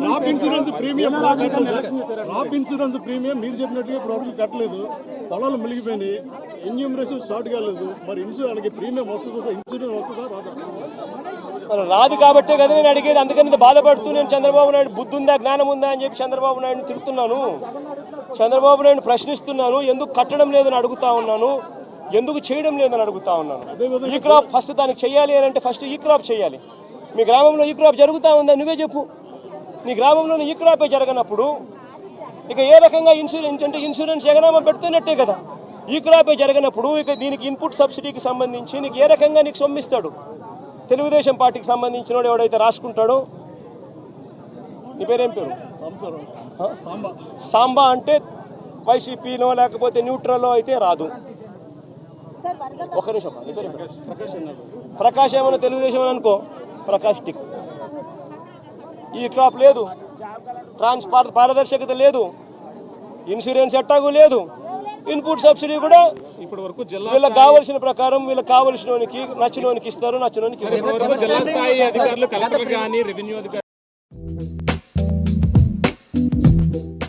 Crop insurance premium crop insurance premium మీరు చెప్పినట్టుగా వరకు కట్టలేదు పొలాలు మునిగిపోయినాయి ఎన్యూమరేషన్ స్టార్ట్ కాలేదు మరి ఇన్సూరెన్స్ ప్రీమియం వస్తుందా సార్ ఇన్సూరెన్స్ వస్తుందా రాదా? మరి రాదు కాబట్టే కదా నేను అడిగేది అందుకని బాధపడుతూ నేను చంద్రబాబు నాయుడు బుద్ధి ఉందా జ్ఞానం ఉందా అని చెప్పి చంద్రబాబు నాయుడుని తిడుతున్నాను. చంద్రబాబు నాయుడు ప్రశ్నిస్తున్నాను ఎందుకు కట్టడం లేదని అడుగుతా ఉన్నాను. ఎందుకు చేయడం లేదని అడుగుతా ఉన్నాను. ఈ క్రాప్ ఫస్ట్ దానికి చేయాలి అని అంటే ఫస్ట్ ఈ క్రాప్ చేయాలి. మీ గ్రామంలో ఈ క్రాప్ జరుగుతా ఉందా నువ్వే చెప్పు. నీ గ్రామంలో ఈ క్రాపే జరగనప్పుడు ఇక ఏ రకంగా ఇన్సూరెన్స్ అంటే ఇన్సూరెన్స్ ఎగనామా పెడుతున్నట్టే కదా. ఈ క్రాపే జరగనప్పుడు ఇక దీనికి ఇన్పుట్ సబ్సిడీకి సంబంధించి నీకు ఏ రకంగా నీకు సొమ్మిస్తాడు? తెలుగుదేశం పార్టీకి సంబంధించిన వాడు ఎవడైతే రాసుకుంటాడో? నీ పేరేం పేరు? సాంబా. అంటే వైసీపీనో లేకపోతే న్యూట్రల్లో అయితే రాదు. ఒక నిమిషం? ప్రకాష్ ఏమన్నా తెలుగుదేశం అని అనుకో. ప్రకాష్ టిక్. ఈ క్రాప్ లేదు. ట్రాన్స్ పార- పారదర్శకత లేదు. ఇన్సూరెన్స్ ఎట్టాగు లేదు. ఇన్పుట్ సబ్సిడీ కూడా ఇప్పటి వరకు జిల్లా వీళ్ళకి కావలసిన ప్రకారం వీళ్ళకి కావలసినోనికి నచ్చినోనికి ఇస్తారు నచ్చినోనికి